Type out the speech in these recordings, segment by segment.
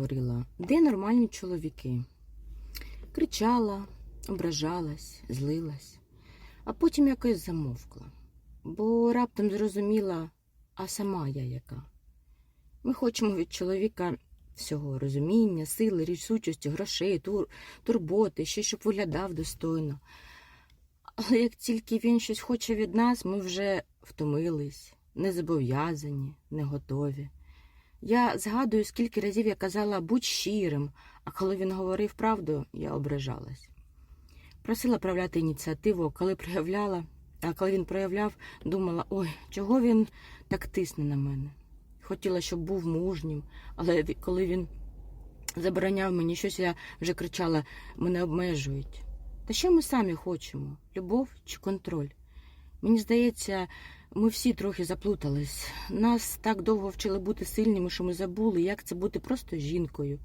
говорила, де нормальні чоловіки. Кричала, ображалась, злилась, а потім якось замовкла, бо раптом зрозуміла, а сама я яка. Ми хочемо від чоловіка всього розуміння, сили, рішучості, грошей, тур, турботи, ще щоб виглядав достойно. Але як тільки він щось хоче від нас, ми вже втомились, не зобов'язані, не готові. Я згадую, скільки разів я казала будь щирим, а коли він говорив правду, я ображалась. Просила проявляти ініціативу, коли проявляла, а коли він проявляв, думала, ой, чого він так тисне на мене. Хотіла, щоб був мужнім, але коли він забороняв мені щось, я вже кричала, мене обмежують. Та що ми самі хочемо? Любов чи контроль? Мені здається, ми всі трохи заплутались. Нас так довго вчили бути сильними, що ми забули, як це бути просто жінкою,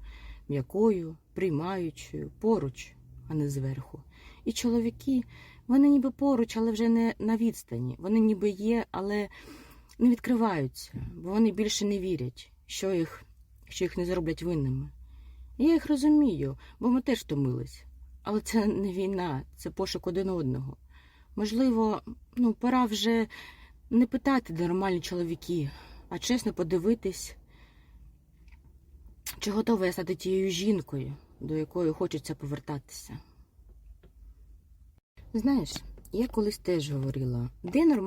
м'якою, приймаючою, поруч, а не зверху. І чоловіки, вони ніби поруч, але вже не на відстані. Вони ніби є, але не відкриваються, бо вони більше не вірять, що їх, що їх не зроблять винними. Я їх розумію, бо ми теж втомились. Але це не війна, це пошук один одного. Можливо, ну, пора вже не питати, де нормальні чоловіки, а чесно подивитись, чи готова я стати тією жінкою, до якої хочеться повертатися. Знаєш, я колись теж говорила, де нормальні.